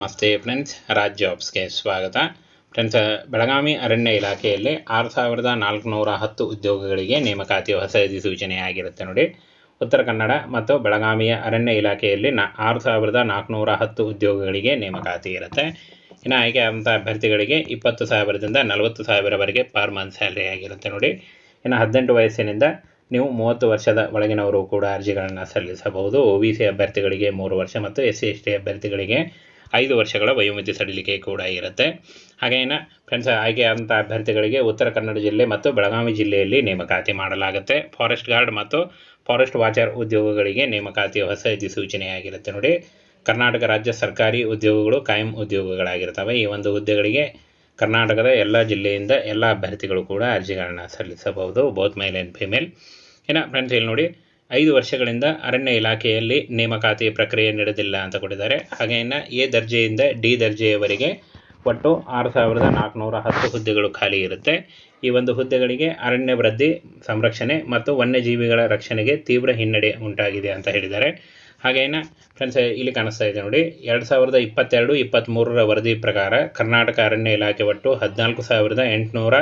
ನಮಸ್ತೆ ಫ್ರೆಂಡ್ಸ್ ರಾಜ್ ಜಾಬ್ಸ್ಗೆ ಸ್ವಾಗತ. ಫ್ರೆಂಡ್ಸ್ ಬೆಳಗಾವಿ ಅರಣ್ಯ ಇಲಾಖೆಯಲ್ಲಿ ಆರು ಸಾವಿರದ ನಾಲ್ಕುನೂರ ಹತ್ತು ಉದ್ಯೋಗಗಳಿಗೆ ನೇಮಕಾತಿ ಹೊಸ ಅಧಿಸೂಚನೆ ಆಗಿರುತ್ತೆ ನೋಡಿ. ಉತ್ತರ ಕನ್ನಡ ಮತ್ತು ಬೆಳಗಾವಿಯ ಅರಣ್ಯ ಇಲಾಖೆಯಲ್ಲಿ ನಾ ಆರು ಸಾವಿರದ ನಾಲ್ಕುನೂರ ಹತ್ತು ಉದ್ಯೋಗಗಳಿಗೆ ನೇಮಕಾತಿ ಇರುತ್ತೆ. ಇನ್ನು ಆಯ್ಕೆ ಆದಂಥ ಅಭ್ಯರ್ಥಿಗಳಿಗೆ ಇಪ್ಪತ್ತು ಸಾವಿರದಿಂದ ನಲವತ್ತು ಸಾವಿರವರೆಗೆ ಪರ್ ಮಂತ್ ಸ್ಯಾಲ್ರಿ ಆಗಿರುತ್ತೆ ನೋಡಿ. ಇನ್ನು ಹದಿನೆಂಟು ವಯಸ್ಸಿನಿಂದ ನೀವು ಮೂವತ್ತು ವರ್ಷದ ಒಳಗಿನವರು ಕೂಡ ಅರ್ಜಿಗಳನ್ನು ಸಲ್ಲಿಸಬಹುದು. ಒ ಬಿ ಸಿ ಅಭ್ಯರ್ಥಿಗಳಿಗೆ ಮೂರು ವರ್ಷ ಮತ್ತು ಎಸ್ ಸಿ ಎಸ್ ಟಿ ಅಭ್ಯರ್ಥಿಗಳಿಗೆ ಐದು ವರ್ಷಗಳ ವಯೋಮಿತಿ ಸಡಿಲಿಕೆ ಕೂಡ ಇರುತ್ತೆ. ಹಾಗೇನ ಫ್ರೆಂಡ್ಸ್ ಆಯ್ಕೆಯಾದಂಥ ಅಭ್ಯರ್ಥಿಗಳಿಗೆ ಉತ್ತರ ಕನ್ನಡ ಜಿಲ್ಲೆ ಮತ್ತು ಬೆಳಗಾವಿ ಜಿಲ್ಲೆಯಲ್ಲಿ ನೇಮಕಾತಿ ಮಾಡಲಾಗುತ್ತೆ. ಫಾರೆಸ್ಟ್ ಗಾರ್ಡ್ ಮತ್ತು ಫಾರೆಸ್ಟ್ ವಾಚರ್ ಉದ್ಯೋಗಗಳಿಗೆ ನೇಮಕಾತಿ ಹೊಸ ಅಧಿಸೂಚನೆಯಾಗಿರುತ್ತೆ ನೋಡಿ. ಕರ್ನಾಟಕ ರಾಜ್ಯ ಸರ್ಕಾರಿ ಉದ್ಯೋಗಗಳು ಕಾಯಂ ಉದ್ಯೋಗಗಳಾಗಿರ್ತವೆ. ಈ ಒಂದು ಹುದ್ದೆಗಳಿಗೆ ಕರ್ನಾಟಕದ ಎಲ್ಲ ಜಿಲ್ಲೆಯಿಂದ ಎಲ್ಲ ಅಭ್ಯರ್ಥಿಗಳು ಕೂಡ ಅರ್ಜಿಗಳನ್ನು ಸಲ್ಲಿಸಬಹುದು ಬೋತ್ ಮೇಲ್ ಆ್ಯಂಡ್ ಫಿಮೇಲ್ ಏನ ಫ್ರೆಂಡ್ಸ್ ಇಲ್ಲಿ ನೋಡಿ. ಐದು ವರ್ಷಗಳಿಂದ ಅರಣ್ಯ ಇಲಾಖೆಯಲ್ಲಿ ನೇಮಕಾತಿ ಪ್ರಕ್ರಿಯೆ ನಡೆದಿಲ್ಲ ಅಂತ ಕೊಟ್ಟಿದ್ದಾರೆ. ಹಾಗೆ ಎ ದರ್ಜೆಯಿಂದ ಡಿ ದರ್ಜೆಯವರೆಗೆ ಒಟ್ಟು ಆರು ಸಾವಿರದ ನಾಲ್ಕುನೂರ ಹತ್ತು ಹುದ್ದೆಗಳು ಖಾಲಿ ಇರುತ್ತೆ. ಈ ಒಂದು ಹುದ್ದೆಗಳಿಗೆ ಅರಣ್ಯ ವೃದ್ಧಿ, ಸಂರಕ್ಷಣೆ ಮತ್ತು ವನ್ಯಜೀವಿಗಳ ರಕ್ಷಣೆಗೆ ತೀವ್ರ ಹಿನ್ನಡೆ ಉಂಟಾಗಿದೆ ಅಂತ ಹೇಳಿದ್ದಾರೆ. ಹಾಗೇನ ಫ್ರೆಂಡ್ಸ್ ಇಲ್ಲಿ ಕಾಣಿಸ್ತಾ ಇದೆ ನೋಡಿ, ಎರಡು ಸಾವಿರದ ಇಪ್ಪತ್ತೆರಡು ಇಪ್ಪತ್ತ್ಮೂರರ ವರದಿ ಪ್ರಕಾರ ಕರ್ನಾಟಕ ಅರಣ್ಯ ಇಲಾಖೆ ಒಟ್ಟು ಹದಿನಾಲ್ಕು ಸಾವಿರದ ಎಂಟುನೂರ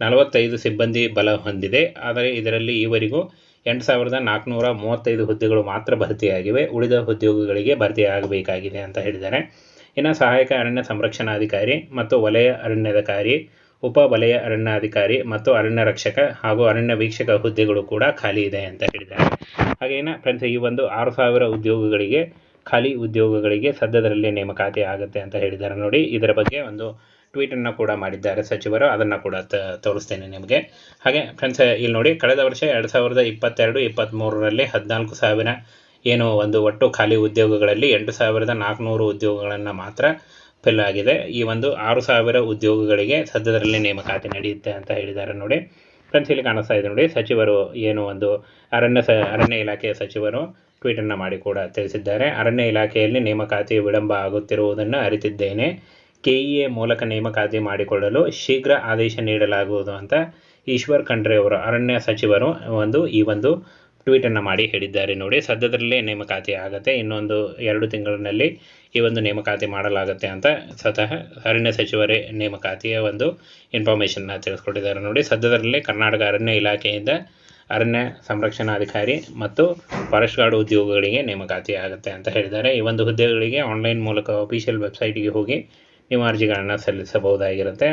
ನಲವತ್ತೈದು ಸಿಬ್ಬಂದಿ ಬಲ ಹೊಂದಿದೆ. ಆದರೆ ಇದರಲ್ಲಿ ಈವರೆಗೂ ಎಂಟು ಸಾವಿರದ ನಾಲ್ಕುನೂರ ಮೂವತ್ತೈದು ಹುದ್ದೆಗಳು ಮಾತ್ರ ಭರ್ತಿಯಾಗಿವೆ. ಉಳಿದ ಉದ್ಯೋಗಗಳಿಗೆ ಭರ್ತಿಯಾಗಬೇಕಾಗಿದೆ ಅಂತ ಹೇಳಿದ್ದಾರೆ. ಇನ್ನು ಸಹಾಯಕ ಅರಣ್ಯ ಸಂರಕ್ಷಣಾಧಿಕಾರಿ ಮತ್ತು ವಲಯ ಅರಣ್ಯಾಧಿಕಾರಿ, ಉಪ ವಲಯ ಅರಣ್ಯಾಧಿಕಾರಿ ಮತ್ತು ಅರಣ್ಯ ರಕ್ಷಕ ಹಾಗೂ ಅರಣ್ಯ ವೀಕ್ಷಕ ಹುದ್ದೆಗಳು ಕೂಡ ಖಾಲಿ ಇದೆ ಅಂತ ಹೇಳಿದ್ದಾರೆ. ಹಾಗೇನ ಫ್ರೆಂಡ್ಸ್ ಈ ಒಂದು ಆರು ಸಾವಿರ ಉದ್ಯೋಗಗಳಿಗೆ, ಖಾಲಿ ಉದ್ಯೋಗಗಳಿಗೆ ಸದ್ಯದರಲ್ಲೇ ನೇಮಕಾತಿ ಆಗುತ್ತೆ ಅಂತ ಹೇಳಿದ್ದಾರೆ ನೋಡಿ. ಇದರ ಬಗ್ಗೆ ಒಂದು ಟ್ವೀಟನ್ನು ಕೂಡ ಮಾಡಿದ್ದಾರೆ ಸಚಿವರು. ಅದನ್ನು ಕೂಡ ತೋರಿಸ್ತೇನೆ ನಿಮಗೆ. ಹಾಗೆ ಫ್ರೆಂಡ್ಸ್ ಇಲ್ಲಿ ನೋಡಿ, ಕಳೆದ ವರ್ಷ ಎರಡು ಸಾವಿರದ ಇಪ್ಪತ್ತೆರಡು ಇಪ್ಪತ್ತ್ಮೂರರಲ್ಲಿ ಹದಿನಾಲ್ಕು ಸಾವಿರ ಏನು ಒಂದು ಒಟ್ಟು ಖಾಲಿ ಉದ್ಯೋಗಗಳಲ್ಲಿ ಎಂಟು ಸಾವಿರದ ನಾಲ್ಕುನೂರು ಉದ್ಯೋಗಗಳನ್ನು ಮಾತ್ರ ಫಿಲ್ ಆಗಿದೆ. ಈ ಒಂದು ಆರು ಸಾವಿರ ಉದ್ಯೋಗಗಳಿಗೆ ಸದ್ಯದರಲ್ಲಿ ನೇಮಕಾತಿ ನಡೆಯುತ್ತೆ ಅಂತ ಹೇಳಿದ್ದಾರೆ ನೋಡಿ. ಫ್ರೆಂಡ್ಸ್ ಇಲ್ಲಿ ಕಾಣಿಸ್ತಾ ಇದೆ ನೋಡಿ, ಸಚಿವರು ಏನು ಒಂದು ಅರಣ್ಯ ಸ, ಅರಣ್ಯ ಇಲಾಖೆಯ ಸಚಿವರು ಟ್ವೀಟನ್ನು ಮಾಡಿ ಕೂಡ ತಿಳಿಸಿದ್ದಾರೆ. ಅರಣ್ಯ ಇಲಾಖೆಯಲ್ಲಿ ನೇಮಕಾತಿ ವಿಳಂಬ ಆಗುತ್ತಿರುವುದನ್ನು ಅರಿತಿದ್ದೇನೆ. ಕೆಇಎ ಮೂಲಕ ನೇಮಕಾತಿ ಮಾಡಿಕೊಳ್ಳಲು ಶೀಘ್ರ ಆದೇಶ ನೀಡಲಾಗುವುದು ಅಂತ ಈಶ್ವರ್ ಖಂಡ್ರೆ ಅವರು ಅರಣ್ಯ ಸಚಿವರು ಒಂದು ಈ ಒಂದು ಟ್ವೀಟನ್ನು ಮಾಡಿ ಹೇಳಿದ್ದಾರೆ ನೋಡಿ. ಸದ್ಯದಲ್ಲೇ ನೇಮಕಾತಿ ಆಗುತ್ತೆ. ಇನ್ನೊಂದು ಎರಡು ತಿಂಗಳಿನಲ್ಲಿ ಈ ಒಂದು ನೇಮಕಾತಿ ಮಾಡಲಾಗುತ್ತೆ ಅಂತ ಸ್ವತಃ ಅರಣ್ಯ ಸಚಿವರೇ ನೇಮಕಾತಿಯ ಒಂದು ಇನ್ಫಾರ್ಮೇಷನ್ನ ತಿಳಿಸ್ಕೊಟ್ಟಿದ್ದಾರೆ ನೋಡಿ. ಸದ್ಯದಲ್ಲೇ ಕರ್ನಾಟಕ ಅರಣ್ಯ ಇಲಾಖೆಯಿಂದ ಅರಣ್ಯ ಸಂರಕ್ಷಣಾಧಿಕಾರಿ ಮತ್ತು ಫಾರೆಸ್ಟ್ ಗಾರ್ಡ್ ಉದ್ಯೋಗಗಳಿಗೆ ನೇಮಕಾತಿ ಆಗುತ್ತೆ ಅಂತ ಹೇಳಿದ್ದಾರೆ. ಈ ಒಂದು ಹುದ್ದೆಗಳಿಗೆ ಆನ್ಲೈನ್ ಮೂಲಕ ಅಫಿಷಿಯಲ್ ವೆಬ್ಸೈಟ್ಗೆ ಹೋಗಿ ನೀವು ಅರ್ಜಿಗಳನ್ನು ಸಲ್ಲಿಸಬಹುದಾಗಿರುತ್ತೆ.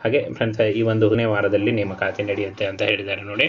ಹಾಗೆ ಫ್ರೆಂಡ್ಸ್ ಈ ಒಂದು ವಾರದಲ್ಲಿ ನೇಮಕಾತಿ ನಡೆಯುತ್ತೆ ಅಂತ ಹೇಳಿದ್ದಾರೆ ನೋಡಿ.